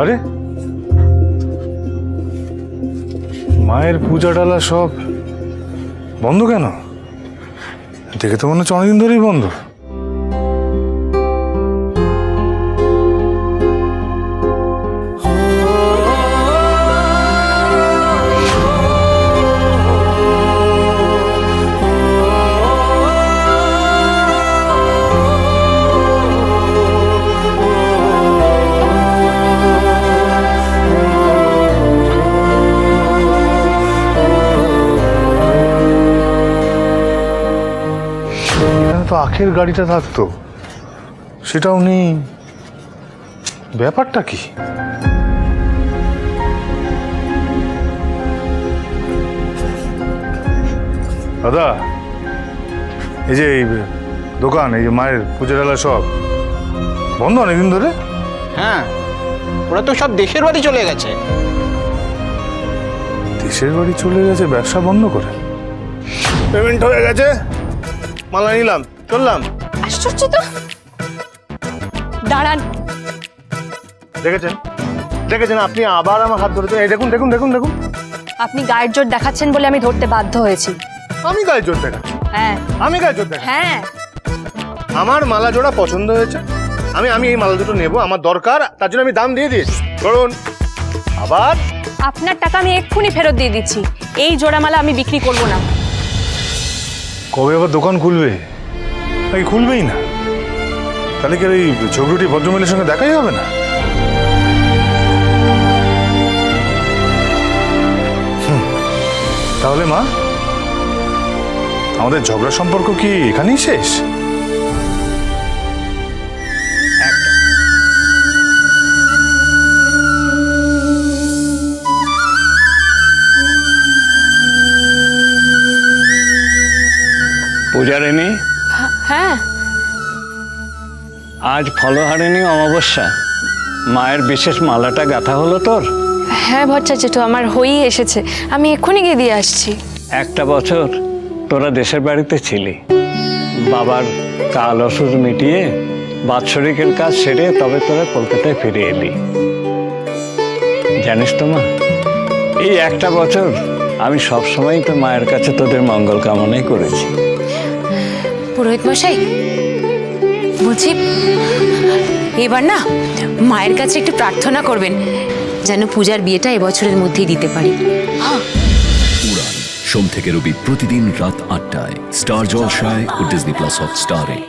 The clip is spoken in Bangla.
আরে? মায়ের পূজা ডালা সব বন্ধ কেন? দেখে তো মনে হচ্ছে অনেকদিন ধরেই বন্ধ। তো আখের গাড়িটা থাকতো। সেটাও নেই ব্যাপারটা কি? দাদা এই যে এই দোকান এই যে মায়ের পুজো ডালা সব বন্ধ অনেকদিন ধরে? হ্যাঁ ওরা তো সব দেশের বাড়ি চলে গেছে। দেশের বাড়ি চলে গেছে ব্যবসা বন্ধ করে। পেমেন্ট হয়ে গেছে? মালা নিলাম। চললাম আশ্চর্য তো। দাঁড়ান। দেখেছেন? দেখেছেন? আপনি আবার আমার হাত ধরেছেন। এই দেখুন দেখুন দেখুন দেখুন। আপনি গায়ের জোর দেখাচ্ছেন বলে আমি ধরতে বাধ্য হয়েছি। আমি গায়ের জোর দেখা হ্যাঁ। আমি গায়ে জোর দেখা হ্যাঁ। আমার মালা জোড়া পছন্দ হয়েছে। আমি আমি এই মালা দুটো নেব। আমার দরকার তার জন্য আমি দাম দিয়ে দিয়েছি। ধরুন। আবার। আপনার টাকা আমি এক্ষুনি ফেরত দিয়ে দিচ্ছি। এই জোড়ামালা আমি বিক্রি করব না। কবে আবার দোকান খুলবে? নাকি খুলবেই না? তাহলে কি এই ঝগড়ুটি ভদ্রমহিলার সঙ্গে দেখাই হবে না? তাহলে মা, আমাদের ঝগড়া সম্পর্ক কি এখানেই শেষ? পূজারিনী হ্যাঁ। আজ ফলহারিণী অমাবস্যা। মায়ের বিশেষ মালাটা গাঁথা হলো তোর? হ্যাঁ ভট্টা জেঠু আমার হয়েই এসেছে। আমি এক্ষুনি গিয়ে দিয়ে আসছি। একটা বছর তোরা দেশের বাড়িতে ছিলি। বাবার কাল অসুখ মিটিয়ে বাৎসরিকের কাজ সেরে তবে তোরা কলকাতায় ফিরে এলি। জানিস তো মা এই একটা বছর আমি সবসময়ই তো মায়ের কাছে তোদের মঙ্গল কামনাই করেছি। পুরোহিত মশাই? বলছি এবার না মায়ের কাছে একটু প্রার্থনা করবেন যেন পূজার বিয়েটা এবছরের মধ্যেই দিতে পারি। উড়ান সোম থেকে রবি প্রতিদিন রাত আটটায় স্টার জলসায় ও ডিজনি প্লাস অফ স্টারে